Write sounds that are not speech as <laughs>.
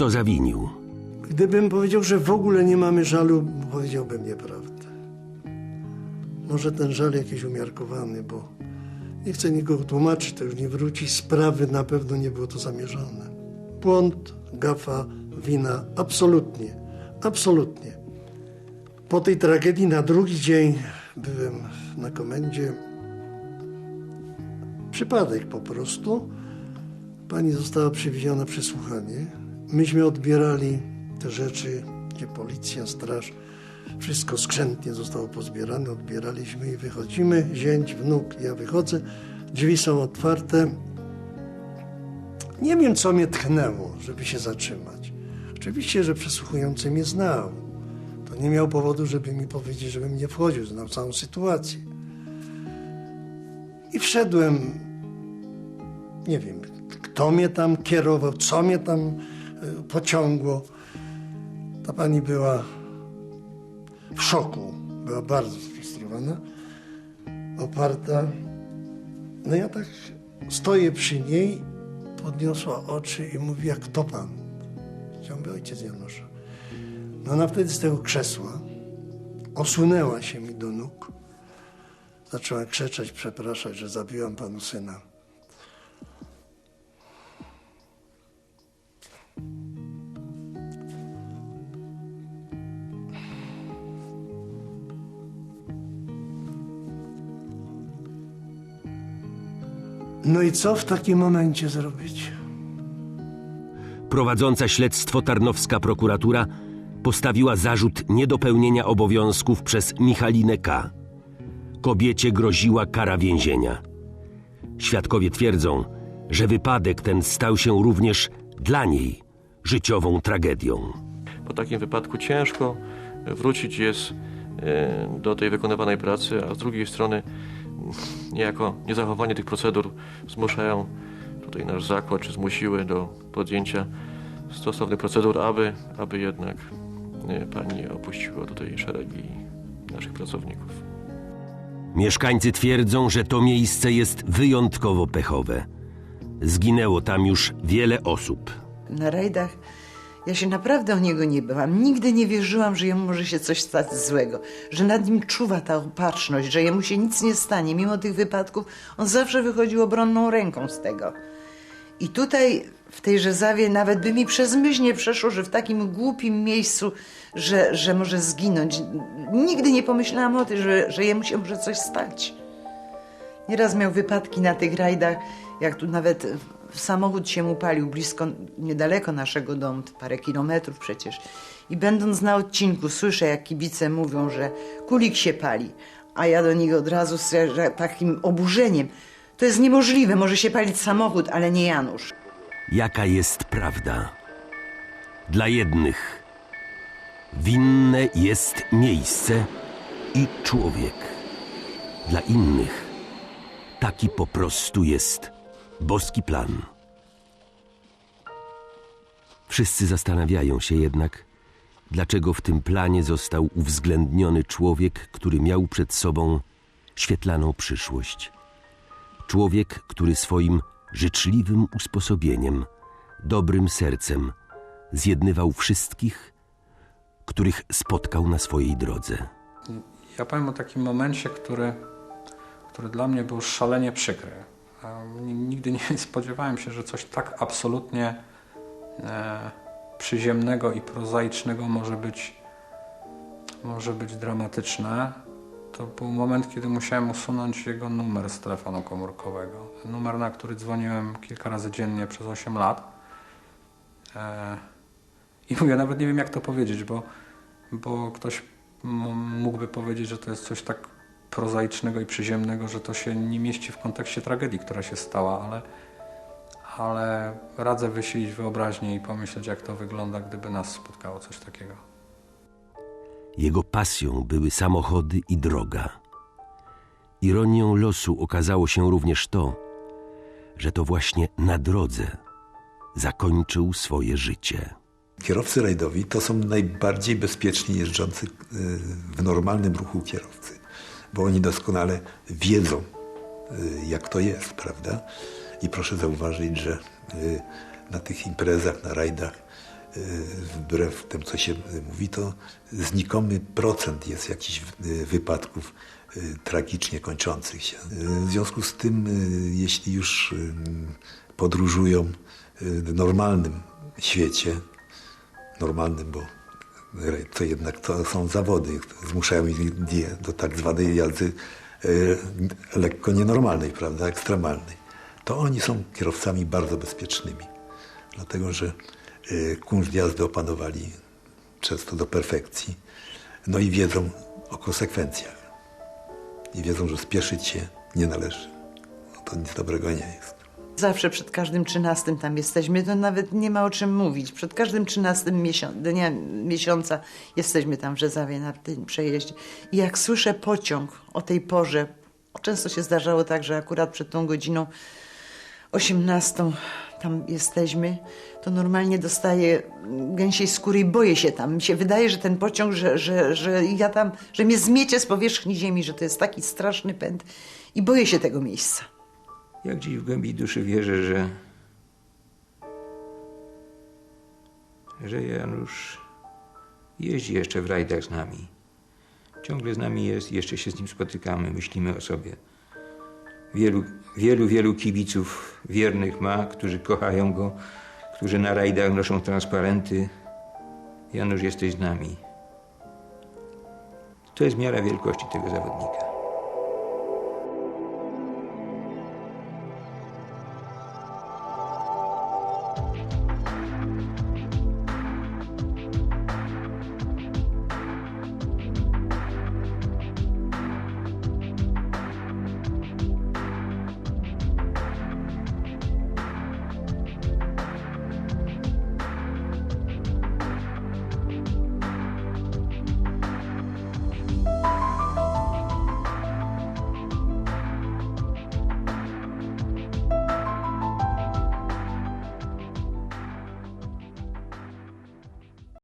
Kto zawinił? Gdybym powiedział, że w ogóle nie mamy żalu, powiedziałbym nieprawdę. Może ten żal jakiś umiarkowany, bo nie chcę nikogo tłumaczyć, to już nie wróci. Sprawy na pewno nie było to zamierzone. Błąd, gafa, wina, absolutnie, absolutnie. Po tej tragedii na drugi dzień byłem na komendzie. Przypadek po prostu. Pani została przywieziona przesłuchanie. Myśmy odbierali te rzeczy, gdzie policja, straż, wszystko skrzętnie zostało pozbierane, odbieraliśmy i wychodzimy. Zięć, wnuk, ja wychodzę, drzwi są otwarte. Nie wiem, co mnie tchnęło, żeby się zatrzymać. Oczywiście, że przesłuchujący mnie znał. To nie miał powodu, żeby mi powiedzieć, żebym nie wchodził, znał całą sytuację. I wszedłem nie wiem, kto mnie tam kierował, co mnie tam pociągło. Ta pani była w szoku, była bardzo sfrustrowana, oparta. No ja tak stoję przy niej, podniosła oczy i mówi, jak to pan? Mówię, ojciec Janusza. No ona wtedy z tego krzesła osunęła się mi do nóg. Zaczęła krzyczeć, przepraszać, że zabiłam panu syna. No i co w takim momencie zrobić? Prowadząca śledztwo tarnowska prokuratura postawiła zarzut niedopełnienia obowiązków przez Michalinę K. Kobiecie groziła kara więzienia. Świadkowie twierdzą, że wypadek ten stał się również dla niej życiową tragedią. Po takim wypadku ciężko wrócić jest e, do tej wykonywanej pracy, a z drugiej strony niejako niezachowanie tych procedur zmuszają tutaj nasz zakład, czy zmusiły do podjęcia stosownych procedur, aby, aby jednak e, pani opuściła tutaj szeregi naszych pracowników. Mieszkańcy twierdzą, że to miejsce jest wyjątkowo pechowe. Zginęło tam już wiele osób. Na rajdach ja się naprawdę o niego nie bałam. Nigdy nie wierzyłam, że jemu może się coś stać złego, że nad nim czuwa ta opatrzność, że jemu się nic nie stanie. Mimo tych wypadków on zawsze wychodził obronną ręką z tego. I tutaj w tej Rzezawie nawet by mi przez myśl nie przeszło, że w takim głupim miejscu, że, że może zginąć. Nigdy nie pomyślałam o tym, że, że jemu się może coś stać. Nieraz miał wypadki na tych rajdach, jak tu nawet samochód się mu palił blisko, niedaleko naszego domu, parę kilometrów przecież. I będąc na odcinku, słyszę, jak kibice mówią, że kulik się pali. A ja do nich od razu z takim oburzeniem. To jest niemożliwe, może się palić samochód, ale nie Janusz. Jaka jest prawda? Dla jednych winne jest miejsce i człowiek. Dla innych taki po prostu jest boski plan. Wszyscy zastanawiają się jednak, dlaczego w tym planie został uwzględniony człowiek, który miał przed sobą świetlaną przyszłość. Człowiek, który swoim życzliwym usposobieniem, dobrym sercem zjednywał wszystkich, których spotkał na swojej drodze. Ja powiem o takim momencie, który, który dla mnie był szalenie przykry. Nigdy nie <laughs> spodziewałem się, że coś tak absolutnie e, przyziemnego i prozaicznego może być, może być dramatyczne. To był moment, kiedy musiałem usunąć jego numer z telefonu komórkowego. Numer, na który dzwoniłem kilka razy dziennie przez 8 lat. E, I mówię, nawet nie wiem jak to powiedzieć, bo, bo ktoś mógłby powiedzieć, że to jest coś tak prozaicznego i przyziemnego, że to się nie mieści w kontekście tragedii, która się stała, ale, ale radzę wysilić wyobraźnię i pomyśleć, jak to wygląda, gdyby nas spotkało coś takiego. Jego pasją były samochody i droga. Ironią losu okazało się również to, że to właśnie na drodze zakończył swoje życie. Kierowcy rajdowi to są najbardziej bezpieczni jeżdżący y, w normalnym ruchu kierowcy, bo oni doskonale wiedzą, y, jak to jest, prawda? I proszę zauważyć, że y, na tych imprezach, na rajdach wbrew temu, co się mówi, to znikomy procent jest jakichś y, wypadków y, tragicznie kończących się. Y, W związku z tym, y, jeśli już y, podróżują y, w normalnym świecie, normalnym, bo to jednak to są zawody, zmuszają ich do tak zwanej jazdy y, lekko nienormalnej, prawda, ekstremalnej. To oni są kierowcami bardzo bezpiecznymi, dlatego że y, kunszt jazdy opanowali często do perfekcji, no i wiedzą o konsekwencjach. I wiedzą, że spieszyć się nie należy. No to nic dobrego nie jest. Zawsze przed każdym trzynastym tam jesteśmy, to nawet nie ma o czym mówić. Przed każdym trzynastym miesią- dnia miesiąca jesteśmy tam w Rzezawie na tym przejeździe. I jak słyszę pociąg o tej porze, często się zdarzało tak, że akurat przed tą godziną 18 tam jesteśmy, to normalnie dostaję gęsiej skóry i boję się tam. Mi się wydaje, że ten pociąg, że, że, że ja tam, że mnie zmiecie z powierzchni ziemi, że to jest taki straszny pęd i boję się tego miejsca. Ja gdzieś w głębi duszy wierzę, że. że Janusz jeździ jeszcze w rajdach z nami. Ciągle z nami jest, jeszcze się z nim spotykamy, myślimy o sobie. Wielu, wielu, wielu kibiców wiernych ma, którzy kochają go, którzy na rajdach noszą transparenty. Janusz, jesteś z nami. To jest miara wielkości tego zawodnika.